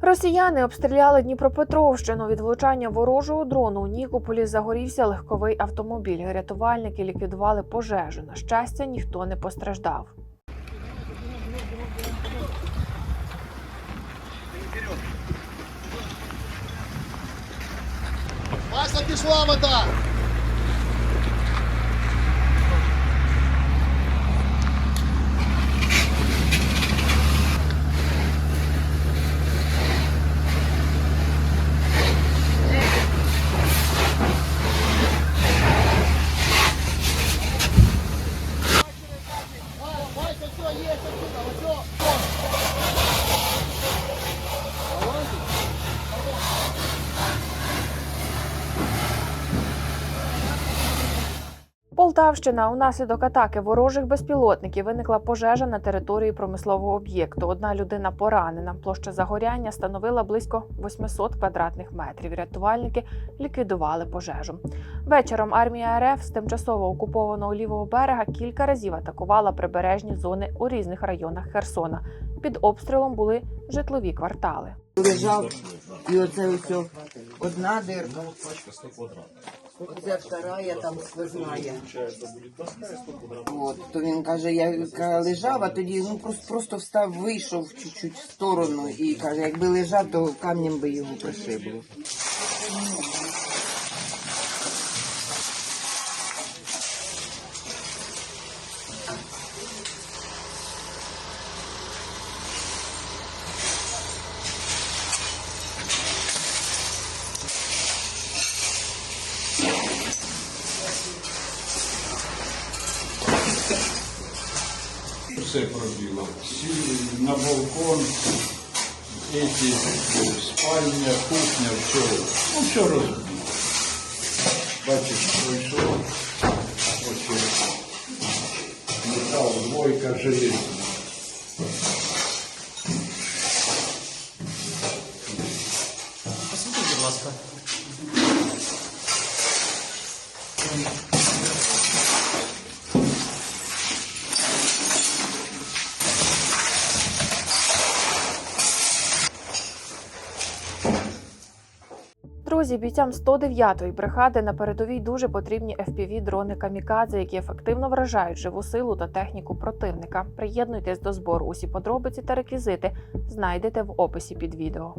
Росіяни обстріляли Дніпропетровщину. Від влучання ворожого дрону у Нікополі загорівся легковий автомобіль. Рятувальники ліквідували пожежу. На щастя, ніхто не постраждав. Вася пішла вода! Полтавщина унаслідок атаки ворожих безпілотників виникла пожежа на території промислового об'єкту. Одна людина поранена. Площа загоряння становила близько 800 квадратних метрів. Рятувальники ліквідували пожежу. Вечором армія РФ з тимчасово окупованого лівого берега кілька разів атакувала прибережні зони у різних районах Херсона. Під обстрілом були житлові квартали. лежав, і оце ось одна дирка. От, то він каже, я лежав, а тоді ну просто, просто встав, вийшов чуть-чуть в сторону і каже, якби лежав, то камнем би його пришибло. Все пробило. На балкон, эти, спальня, кухня, все. Ну, все разбило. Бачиш, пройшов. Ось метал, двойка, железо. Посвітіть, будь ласка. Друзі, бійцям 109-ї бригади на передовій дуже потрібні fpv дрони камікадзе, які ефективно вражають живу силу та техніку противника. Приєднуйтесь до збору. Усі подробиці та реквізити знайдете в описі під відео.